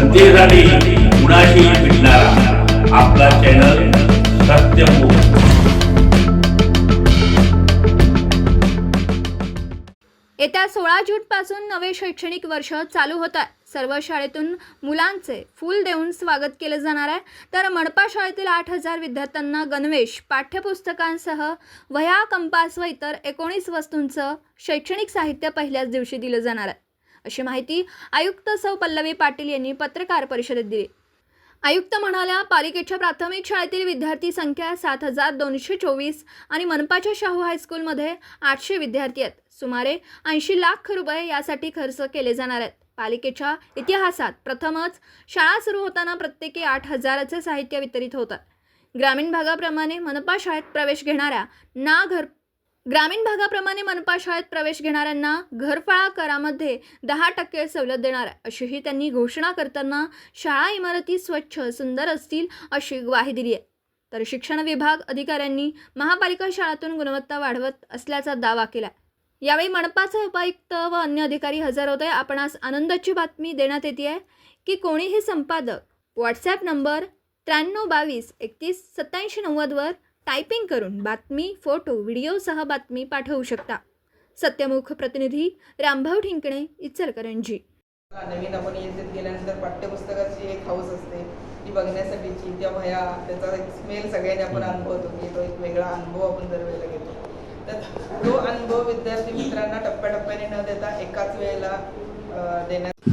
जनतेसाठी कुणाशी भेटणारा. आपला चॅनल सत्यमुख येत्या सोळा जूनपासून नवे शैक्षणिक वर्ष चालू होत आहे. सर्व शाळेतून मुलांचे फूल देऊन स्वागत केलं जाणार आहे. तर मनपा शाळेतील आठ हजार विद्यार्थ्यांना गणवेश पाठ्यपुस्तकांसह वह्या कंपास व इतर एकोणीस वस्तूंचं शैक्षणिक साहित्य पहिल्याच दिवशी दिलं जाणार आहे. अशी माहिती आयुक्त सौ. पल्लवी पाटील यांनी पत्रकार परिषदेत दिली. आयुक्त म्हणाल्या पालिकेच्या प्राथमिक शाळेतील विद्यार्थी संख्या सात हजार दोनशे चोवीस आणि मनपाच्या शाहू हायस्कूलमध्ये आठशे विद्यार्थी आहेत. सुमारे ऐंशी लाख रुपये यासाठी खर्च केले जाणार आहेत. पालिकेच्या इतिहासात प्रथमच शाळा सुरू होताना प्रत्येकी आठ हजाराचे साहित्य वितरित होतं. ग्रामीण भागाप्रमाणे मनपा शाळेत प्रवेश घेणाऱ्या ना घर ग्रामीण भागाप्रमाणे मनपा शाळेत प्रवेश घेणाऱ्यांना घरफाळा करामध्ये दहा टक्के सवलत देणार आहे. अशीही त्यांनी घोषणा करताना शाळा इमारती स्वच्छ सुंदर असतील अशी ग्वाही दिली आहे. तर शिक्षण विभाग अधिकाऱ्यांनी महापालिका शाळातून गुणवत्ता वाढवत असल्याचा दावा केला यावेळी मनपाचे उपायुक्त व अन्य अधिकारी हजर होते आपणास आनंदाची बातमी देण्यात येते आहे की कोणीही संपादक व्हॉट्सॲप नंबर त्र्याण्णव बावीस एकतीस सत्याऐंशी नव्वदवर टायपिंग करून बातमी फोटो व्हिडिओसह बातमी पाठवू शकता. सत्यमुख प्रतिनिधी रामभाऊ ठिंकणे इचलकरंजी. नवीन आपण येत गेल्यानंतर पाठ्यपुस्तकाची एक हाऊस असते ती बघण्यासाठीची. त्या भया त्याचा एक स्मेल सगळ्यांनी आपण अनुभवतो की तो एक वेगळा अनुभव आपण दरवेळेला घेतो. तर तो अनुभव विद्यार्थी मित्रांना टप्प्याटप्प्याने न देता एकाच वेळेला देण्यात